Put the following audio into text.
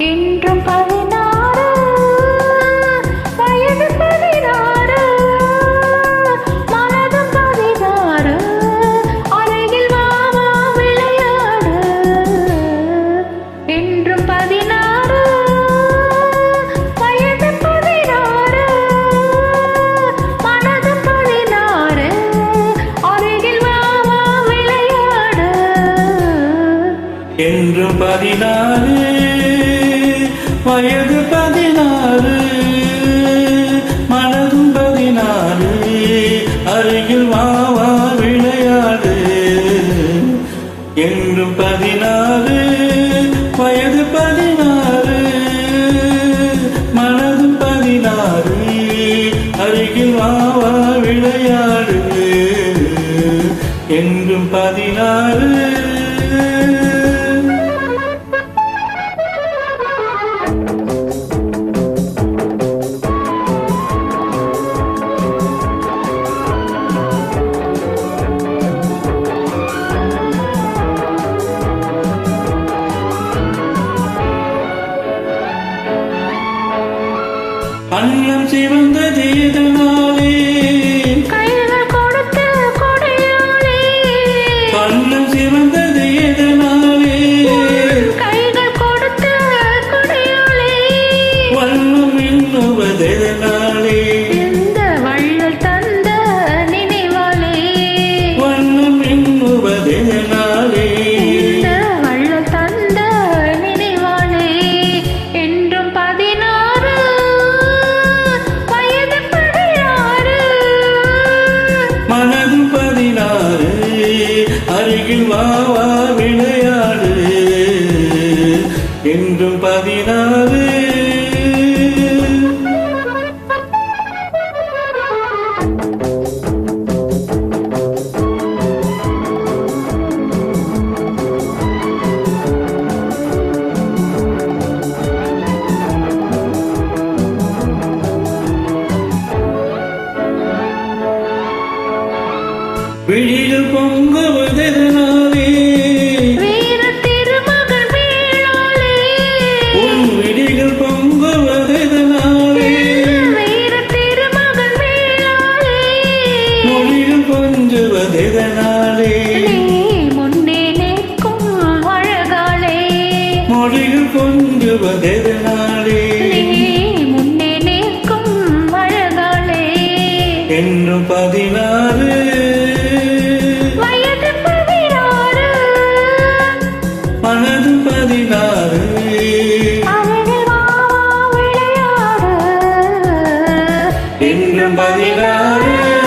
இன்றும் பதினாறு வயது பதினாறு மனதும் பதினாறு அருகில் மாமா விளையாடு. இன்றும் பதினாறு வயது பதினாறு மனதும் பதினாறு அருகில் மாமா விளையாடு. என்றும் பதினாறு. வயது பதினாறு மனதும் பதினாறு அருகில் வாவா விளையாடு. என்றும் பதினாறு வயது பதினாறு மனதும் பதினாறு அருகில் வாவா விளையாடு. என்றும் பதினாறு அன்னம் சிவந்த எதனாலே என்றும் பதினாறு. விழிகள் பொங்குவதெதனாலே நீ முன்னே நிற்கும் அழகாலே. மொழிகள் கொஞ்சுவதெதனாலே முன்னே நிற்கும் அழகாலே. என்றும் பதினாறு வயது பதினாறு. மனது பதினாறு என்றும் பதினாறு